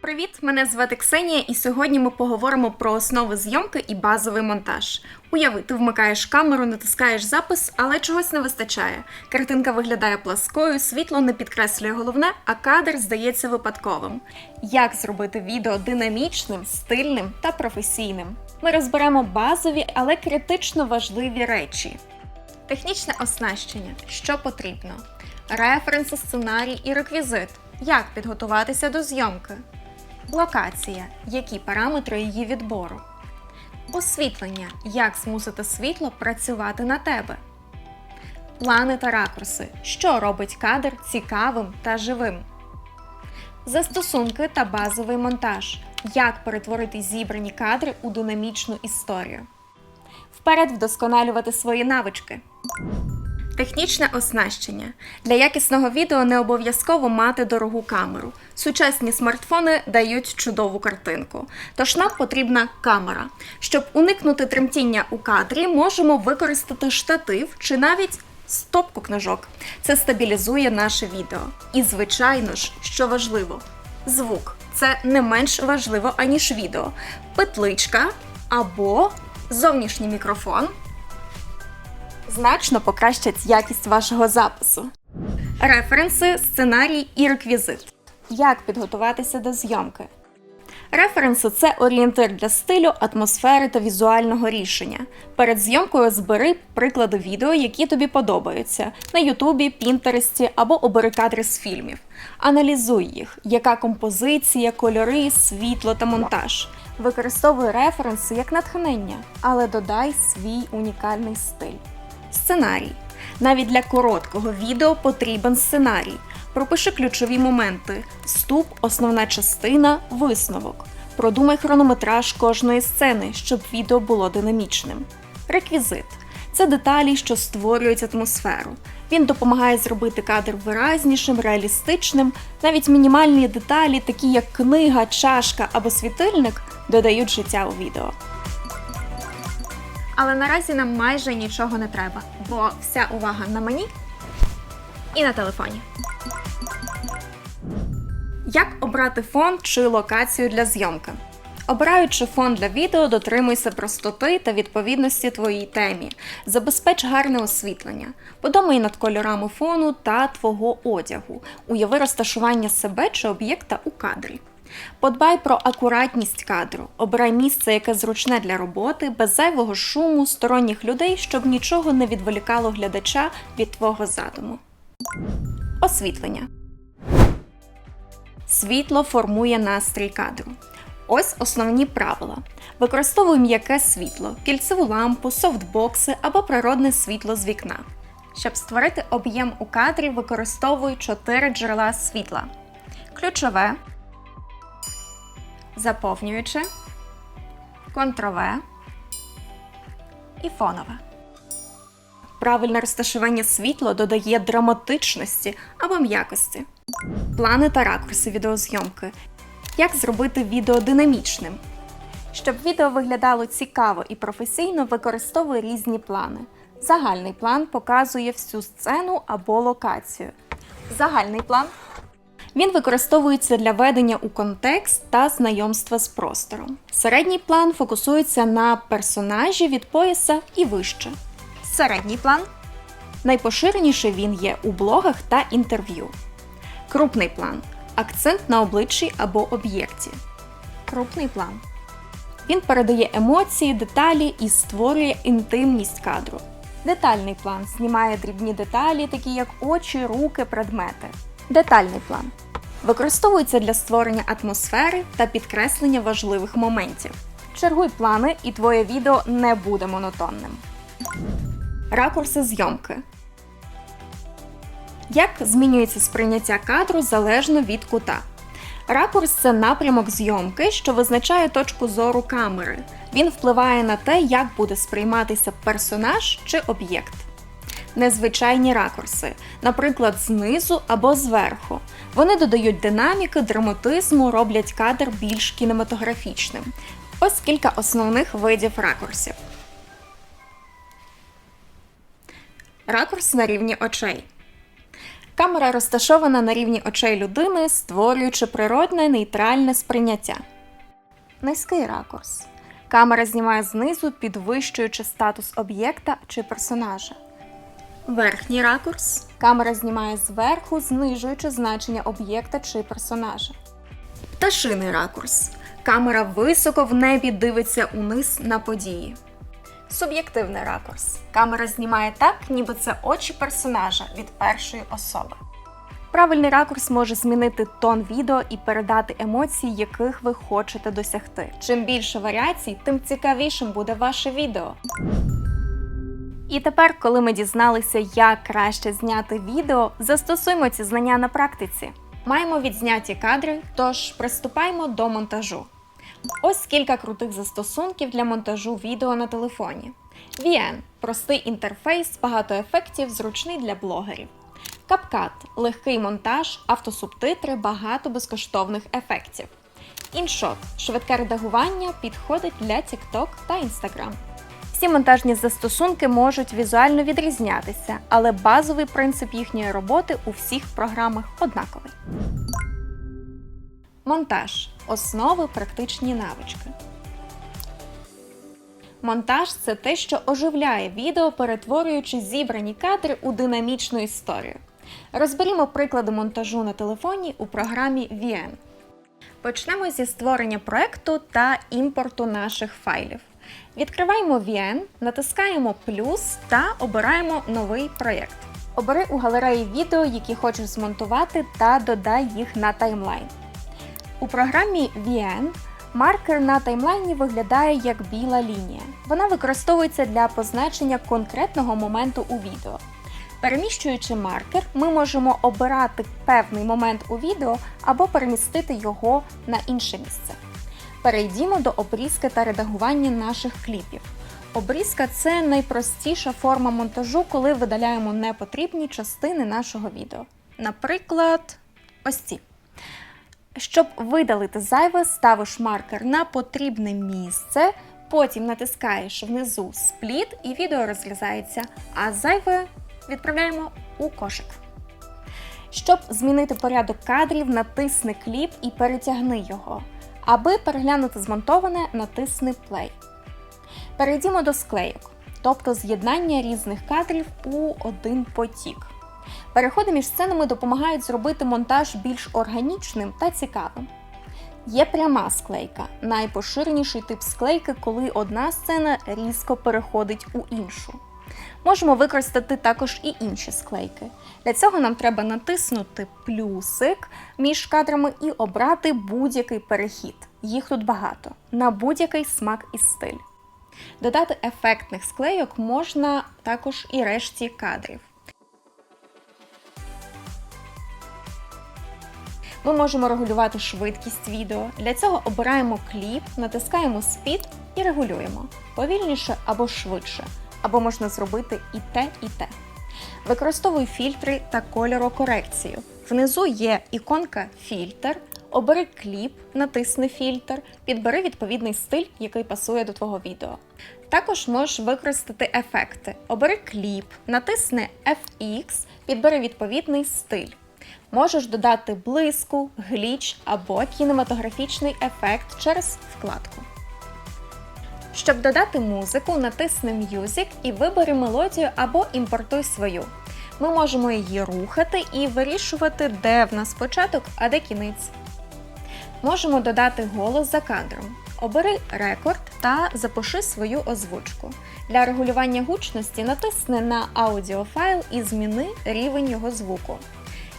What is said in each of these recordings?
Привіт, мене звати Ксенія, і сьогодні ми поговоримо про основи зйомки і базовий монтаж. Уяви, ти вмикаєш камеру, натискаєш запис, але чогось не вистачає. Картинка виглядає пласкою, світло не підкреслює головне, а кадр здається випадковим. Як зробити відео динамічним, стильним та професійним? Ми розберемо базові, але критично важливі речі. Технічне оснащення. Що потрібно? Референси, сценарій і реквізит. Як підготуватися до зйомки? Локація. Які параметри її відбору? Освітлення. Як змусити світло працювати на тебе? Плани та ракурси. Що робить кадр цікавим та живим? Застосунки та базовий монтаж. Як перетворити зібрані кадри у динамічну історію? Вперед вдосконалювати свої навички. Технічне оснащення. Для якісного відео не обов'язково мати дорогу камеру. Сучасні смартфони дають чудову картинку. Тож нам потрібна камера. Щоб уникнути тремтіння у кадрі, можемо використати штатив чи навіть стопку книжок. Це стабілізує наше відео. І, звичайно ж, що важливо, звук. Це не менш важливо, аніж відео. Петличка або зовнішній мікрофон значно покращать якість вашого запису. Референси, сценарій і реквізит. Як підготуватися до зйомки? Референси це орієнтир для стилю, атмосфери та візуального рішення. Перед зйомкою збери приклади відео, які тобі подобаються на Ютубі, Пінтересті або обери кадри з фільмів. Аналізуй їх, яка композиція, кольори, світло та монтаж. Використовуй референси як натхнення, але додай свій унікальний стиль. Сценарій. Навіть для короткого відео потрібен сценарій. Пропиши ключові моменти: вступ, основна частина, висновок. Продумай хронометраж кожної сцени, щоб відео було динамічним. Реквізит це деталі, що створюють атмосферу. Він допомагає зробити кадр виразнішим, реалістичним. Навіть мінімальні деталі, такі як книга, чашка або світильник, додають життя у відео. Але наразі нам майже нічого не треба, бо вся увага на мені і на телефоні. Як обрати фон чи локацію для зйомки? Обираючи фон для відео, дотримуйся простоти та відповідності твоїй темі. Забезпеч гарне освітлення. Подумай над кольорами фону та твого одягу. Уяви розташування себе чи об'єкта у кадрі. Подбай про акуратність кадру. Обирай місце, яке зручне для роботи, без зайвого шуму, сторонніх людей, щоб нічого не відволікало глядача від твого задуму. Освітлення. Світло формує настрій кадру. Ось основні правила. Використовуй м'яке світло, кільцеву лампу, софтбокси або природне світло з вікна. Щоб створити об'єм у кадрі, використовуй 4 джерела світла. Ключове, заповнююче, контрове і фонове. Правильне розташування світла додає драматичності або м'якості. Плани та ракурси відеозйомки. Як зробити відео динамічним? Щоб відео виглядало цікаво і професійно, використовуй різні плани. Загальний план показує всю сцену або локацію. Загальний план він використовується для ведення у контекст та знайомства з простором. Середній план фокусується на персонажі від пояса і вище. Середній план найпоширеніше він є у блогах та інтерв'ю. Крупний план акцент на обличчі або об'єкті. Крупний план. Він передає емоції, деталі і створює інтимність кадру. Детальний план знімає дрібні деталі, такі як очі, руки, предмети. Детальний план використовується для створення атмосфери та підкреслення важливих моментів. Чергуй плани, і твоє відео не буде монотонним. Ракурси зйомки. Як змінюється сприйняття кадру залежно від кута. Ракурс це напрямок зйомки, що визначає точку зору камери. Він впливає на те, як буде сприйматися персонаж чи об'єкт. Незвичайні ракурси, наприклад, знизу або зверху. Вони додають динаміки, драматизму, роблять кадр більш кінематографічним. Ось кілька основних видів ракурсів. Ракурс на рівні очей. Камера розташована на рівні очей людини, створюючи природне нейтральне сприйняття. Низький ракурс. Камера знімає знизу, підвищуючи статус об'єкта чи персонажа. Верхній ракурс. Камера знімає зверху, знижуючи значення об'єкта чи персонажа. Пташиний ракурс. Камера високо в небі дивиться униз на події. Суб'єктивний ракурс. Камера знімає так, ніби це очі персонажа від першої особи. Правильний ракурс може змінити тон відео і передати емоції, яких ви хочете досягти. Чим більше варіацій, тим цікавішим буде ваше відео. І тепер, коли ми дізналися, як краще зняти відео, застосуємо ці знання на практиці. Маємо відзняті кадри, тож приступаємо до монтажу. Ось кілька крутих застосунків для монтажу відео на телефоні. VN простий інтерфейс, багато ефектів, зручний для блогерів. CapCut – легкий монтаж, автосубтитри, багато безкоштовних ефектів. InShot – швидке редагування, підходить для TikTok та Instagram. Всі монтажні застосунки можуть візуально відрізнятися, але базовий принцип їхньої роботи у всіх програмах однаковий. Монтаж основи практичні навички. Монтаж це те, що оживляє відео, перетворюючи зібрані кадри у динамічну історію. Розберімо приклади монтажу на телефоні у програмі VN. Почнемо зі створення проекту та імпорту наших файлів. Відкриваємо VN, натискаємо плюс та обираємо новий проєкт. Обери у галереї відео, які хочеш змонтувати, та додай їх на таймлайн. У програмі VN маркер на таймлайні виглядає як біла лінія. Вона використовується для позначення конкретного моменту у відео. Переміщуючи маркер, ми можемо обирати певний момент у відео або перемістити його на інше місце. Перейдімо до обрізки та редагування наших кліпів. Обрізка це найпростіша форма монтажу, коли видаляємо непотрібні частини нашого відео. Наприклад, ось ці. Щоб видалити зайве, ставиш маркер на потрібне місце, потім натискаєш внизу спліт і відео розрізається, а зайве відправляємо у кошик. Щоб змінити порядок кадрів, натисни кліп і перетягни його. Аби переглянути змонтоване, натисни Play. Перейдімо до склейок, тобто з'єднання різних кадрів у один потік. Переходи між сценами допомагають зробити монтаж більш органічним та цікавим. Є пряма склейка найпоширеніший тип склейки, коли одна сцена різко переходить у іншу. Можемо використати також і інші склейки. Для цього нам треба натиснути плюсик між кадрами і обрати будь-який перехід. Їх тут багато, на будь-який смак і стиль. Додати ефектних склейок можна також і решті кадрів. Ми можемо регулювати швидкість відео. Для цього обираємо кліп, натискаємо Speed і регулюємо повільніше або швидше, або можна зробити і те, і те. Використовуй фільтри та кольорокорекцію. Внизу є іконка Фільтр. Обери кліп, натисни фільтр, підбери відповідний стиль, який пасує до твого відео. Також можеш використати ефекти. Обери кліп, натисни FX, підбери відповідний стиль. Можеш додати блиску, гліч або кінематографічний ефект через вкладку. Щоб додати музику, натисни Music і вибери мелодію або імпортуй свою. Ми можемо її рухати і вирішувати, де в нас початок, а де кінець. Можемо додати голос за кадром. Обери рекорд та запиши свою озвучку. Для регулювання гучності натисни на аудіофайл і зміни рівень його звуку.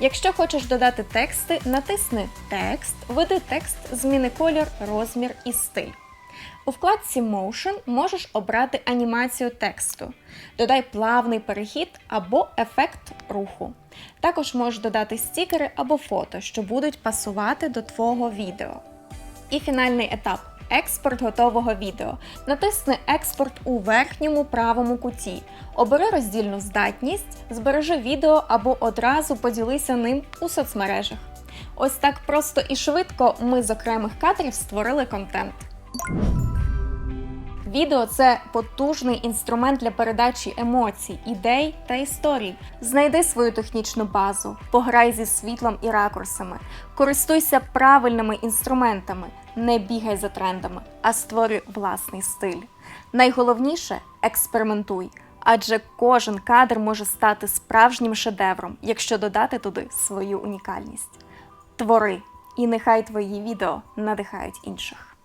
Якщо хочеш додати тексти, натисни Текст, введи текст, зміни колір, розмір і стиль. У вкладці Motion можеш обрати анімацію тексту. Додай плавний перехід або ефект руху. Також можеш додати стікери або фото, що будуть пасувати до твого відео. І фінальний етап експорт готового відео. Натисни Експорт у верхньому правому куті. Обери роздільну здатність, збережи відео або одразу поділися ним у соцмережах. Ось так просто і швидко ми з окремих кадрів створили контент. Відео це потужний інструмент для передачі емоцій, ідей та історій. Знайди свою технічну базу, пограй зі світлом і ракурсами, користуйся правильними інструментами, не бігай за трендами, а створюй власний стиль. Найголовніше експериментуй, адже кожен кадр може стати справжнім шедевром, якщо додати туди свою унікальність. Твори, і нехай твої відео надихають інших.